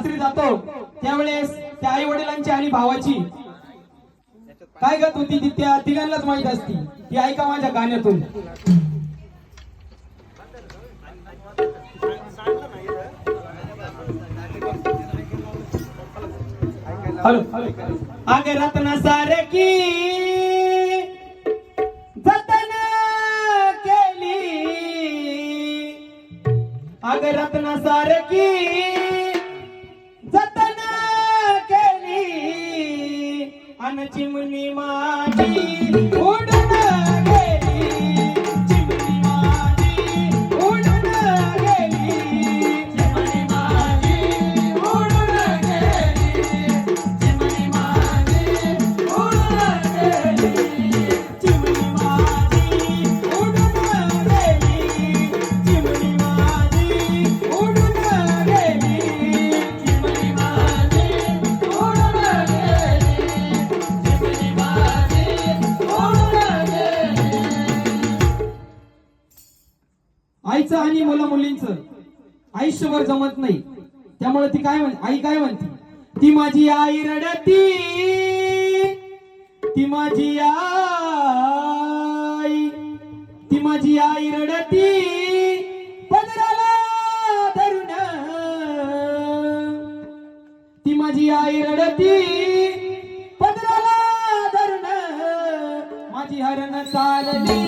सासरी जातो त्यावेळेस त्या आई वडिलांची आणि भावाची. काय गत होती ती त्या तिघांनाच माहीत असती. ती ऐका माझ्या गाण्यातून. हॅलो. आगे रत्न सारखी जतन केली. आगे रत्न सारखी तुझी मुनी माझी आणि मुलं मुलींचं आयुष्यभर जमत नाही. त्यामुळे ती काय म्हण आई काय म्हणते? ती माझी आई रडती ती माझी आई ती माझी आई रडती पदराला धरून ती माझी आई रडती पदराला धरून माझी हरण चालली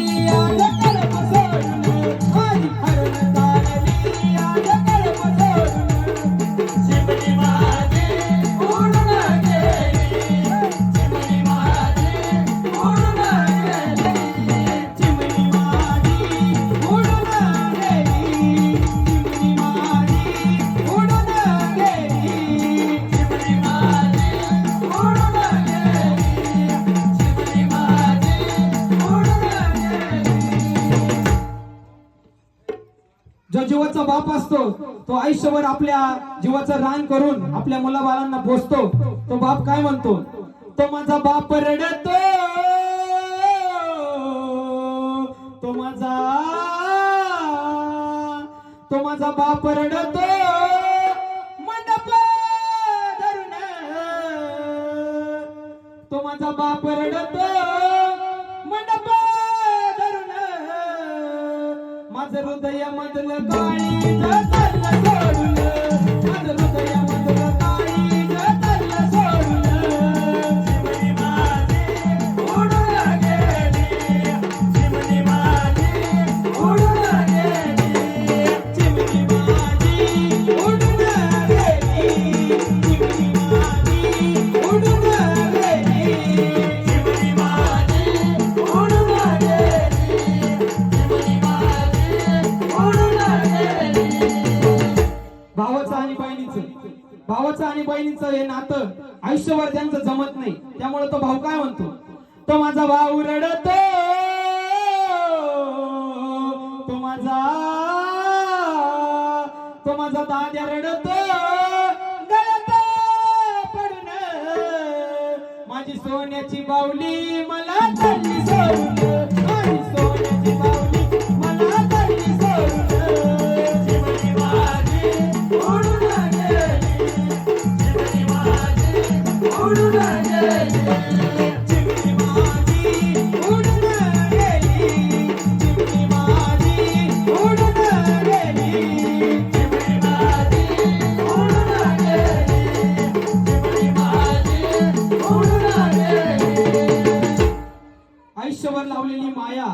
तो आयुष्यभर आपल्या जीवाचं रान करून आपल्या मुलाबाळांना पोसतो. तो बाप काय म्हणतो? तो माझा बाप रडतो. तो माझा तो माझा बाप रडतो. मंडप धरून. तो माझा बाप रडतो. मंडप धरून. माझं हृदय मधलं काळी हृदय बहिणीचं. भावाचं आणि बहिणीचं हे नातं आयुष्यभर त्यांचं जमत नाही. त्यामुळे तो भाऊ काय म्हणतो? तो माझा भाऊ रडतो. तो माझा तो माझा दाद्या रडतो. गळ्यात माझी सोन्याची बावली मला सोन्याची लावलेली माया.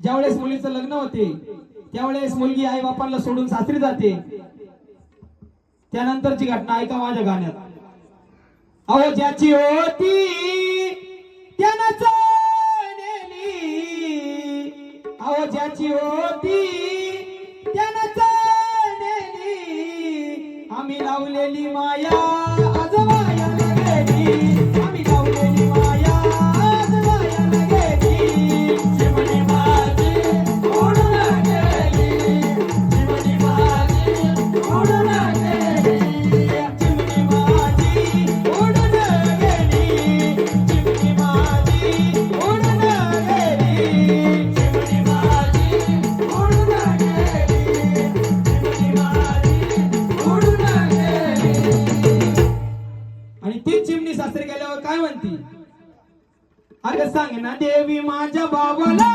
ज्यावेळेस मुलीचं लग्न होते त्यावेळेस मुलगी आई बापांना सोडून सासरी जाते. त्यानंतरची घटना ऐका माझ्या गाण्यात. अहो ज्याची होती त्यानं अहो ज्याची होती त्यानं आम्ही लावलेली माया. बहिणी सासरी गेल्यावर काय म्हणती? अरे सांग ना देवी माझ्या बाबाला